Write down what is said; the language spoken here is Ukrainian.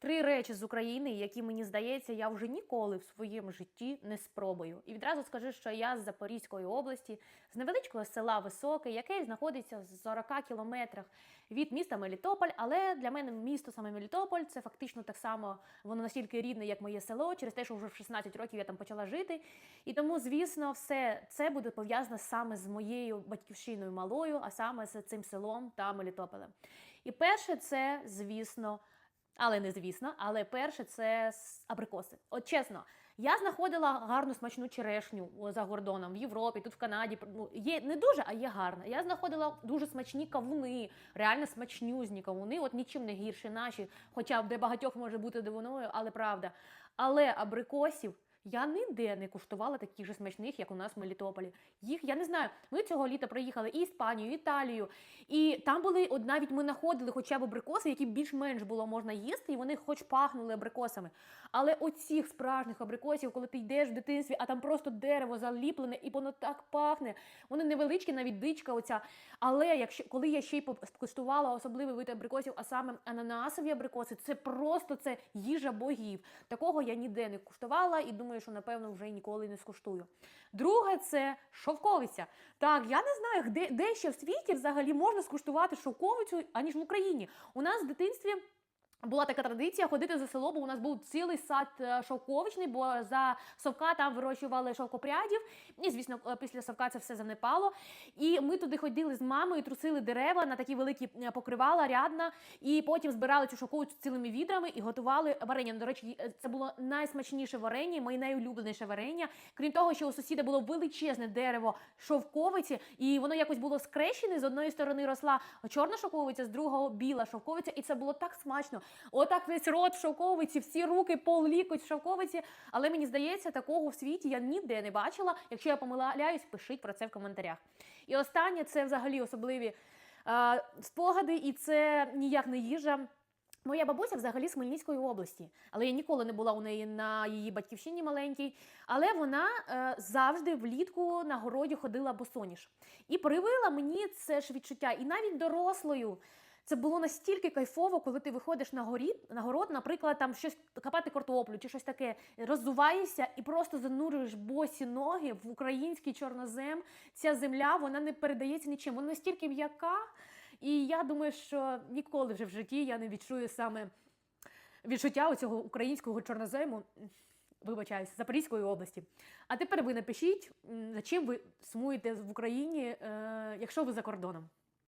Три речі з України, які мені здається, я вже ніколи в своєму житті не спробую. І відразу скажу, що я з Запорізької області, з невеличкого села Високе, яке знаходиться в 40 кілометрах від міста Мелітополь. Але для мене місто саме Мелітополь це фактично так само воно настільки рідне, як моє село, через те, що вже в 16 років я там почала жити. І тому, звісно, все це буде пов'язано саме з моєю батьківщиною малою, а саме з цим селом та Мелітополем. І перше, це, звісно. Але не звісно, але перше це абрикоси. От чесно, я знаходила гарну смачну черешню за кордоном в Європі, тут в Канаді. Ну, є не дуже, а є гарна. Я знаходила дуже смачні кавуни, реально смачнюзні кавуни, от нічим не гірші наші, хоча б де багатьох може бути дивиною, але правда. Але абрикосів. Я ніде не куштувала таких же смачних, як у нас в Мелітополі. Їх я не знаю. Ми цього літа приїхали і Іспанію, і Італію, і там були от навіть ми знаходили хоча б абрикоси, які більш-менш було можна їсти, і вони хоч пахнули абрикосами. Але оцих справжніх абрикосів, коли ти йдеш в дитинстві, а там просто дерево заліплене, і воно так пахне. Вони невеличкі, навіть дичка оця. Але якщо коли я ще й скуштувала особливий вид абрикосів, а саме ананасові абрикоси, це просто це їжа богів. Такого я ніде не куштувала і думаю, що напевно вже ніколи не скуштую. Друге, це шовковиця. Так, я не знаю, де, де ще в світі взагалі можна скуштувати шовковицю, аніж в Україні. У нас в дитинстві. Була така традиція ходити за село, бо у нас був цілий сад е, шовковичний, бо за совка там вирощували шовкопрядів. І, звісно, е, після совка це все занепало. І ми туди ходили з мамою, трусили дерева на такі великі е, покривала, рядна, і потім збирали цю шовковицю цілими відрами і готували варення. До речі, це було найсмачніше варення, моє найулюбленіше варення. Крім того, що у сусіда було величезне дерево шовковиці, і воно якось було скрещене. З одної сторони росла чорна шовковиця, з другого біла шовковиця, і це було так смачно. Отак весь рот в шовковиці, всі руки, пол лікоть в шовковиці. Але мені здається, такого в світі я ніде не бачила. Якщо я помиляюсь, пишіть про це в коментарях. І останнє це взагалі особливі е, спогади, і це ніяк не їжа. Моя бабуся взагалі з Хмельницької області, але я ніколи не була у неї на її батьківщині маленькій. Але вона е, завжди влітку на городі ходила босоніж. І привила мені це ж відчуття. І навіть дорослою це було настільки кайфово, коли ти виходиш на горід, на город, наприклад, там щось копати картоплю чи щось таке, роззуваєшся і просто занурюєш босі ноги в український чорнозем. Ця земля вона не передається нічим. Вона настільки м'яка. І я думаю, що ніколи вже в житті я не відчую саме відчуття цього українського чорнозему. Вибачаюсь, Запорізької області. А тепер ви напишіть, за чим ви сумуєте в Україні, е, якщо ви за кордоном.